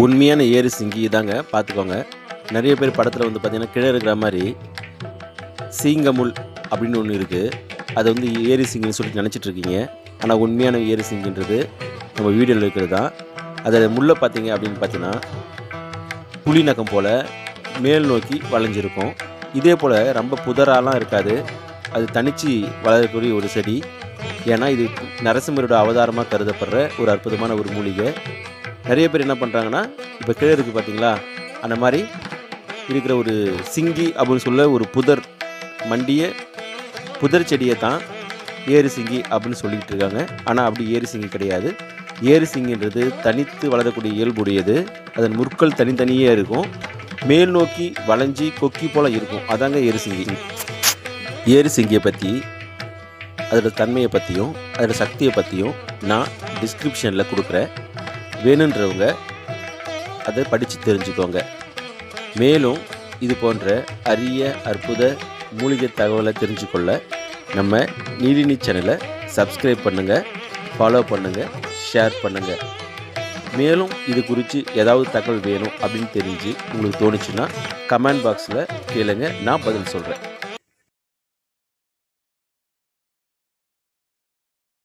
உண்மையான ஏரி சிங்கி இதாங்க பார்த்துக்கோங்க. நிறைய பேர் படத்தில் வந்து பார்த்திங்கன்னா கிழ இருக்கிற மாதிரி சீங்கமுல் அப்படின்னு ஒன்று இருக்குது அதை வந்து ஏரி சிங்கின்னு சொல்லிட்டு நினச்சிட்ருக்கீங்க ஆனால் உண்மையான ஏரி சிங்கின்றது நம்ம வீடியோவில் இருக்கிறது தான். அதில் முள்ளை பார்த்தீங்க அப்படின்னு பார்த்தீங்கன்னா புலி நகம் போல் மேல் நோக்கி வளைஞ்சிருக்கும். இதே போல் ரொம்ப புதராலாம் இருக்காது. அது தனிச்சு வளரக்கூடிய ஒரு செடி. ஏன்னா இது நரசிம்மரோட அவதாரமாக கருதப்படுற ஒரு அற்புதமான ஒரு மூலிகை. நிறைய பேர் என்ன பண்ணுறாங்கன்னா இப்போ கிழ இருக்குது பார்த்தீங்களா அந்த மாதிரி இருக்கிற ஒரு சிங்கி அப்படின்னு சொல்ல ஒரு புதர் மண்டிய புதர் செடியை தான் ஏறு சிங்கி அப்படின்னு சொல்லிக்கிட்டு இருக்காங்க. ஆனால் அப்படி ஏறு சிங்கி கிடையாது. ஏறு சிங்கின்றது தனித்து வளரக்கூடிய இயல்புடையது. அதன் முற்கள் தனித்தனியே இருக்கும். மேல் நோக்கி வளைஞ்சி கொக்கி போல் இருக்கும். அதாங்க ஏறு சிங்கி. ஏறு சிங்கியை பற்றி அதோடய தன்மையை பற்றியும் அதோட சக்தியை பற்றியும் நான் டிஸ்கிரிப்ஷனில் கொடுக்குறேன். வேணுன்றவங்க அதை படித்து தெரிஞ்சுக்கோங்க. மேலும் இது போன்ற அரிய அற்புத மூலிகை தகவலை தெரிஞ்சுக்கொள்ள நம்ம நீலினி சேனலை சப்ஸ்கிரைப் பண்ணுங்கள் ஃபாலோ பண்ணுங்கள் ஷேர் பண்ணுங்கள் மேலும் இது குறித்து ஏதாவது தகவல் வேணும் அப்படின்னு தெரிஞ்சு உங்களுக்கு தோணுச்சுன்னா கமெண்ட் பாக்ஸில் கேளுங்க நான் பதில் சொல்கிறேன்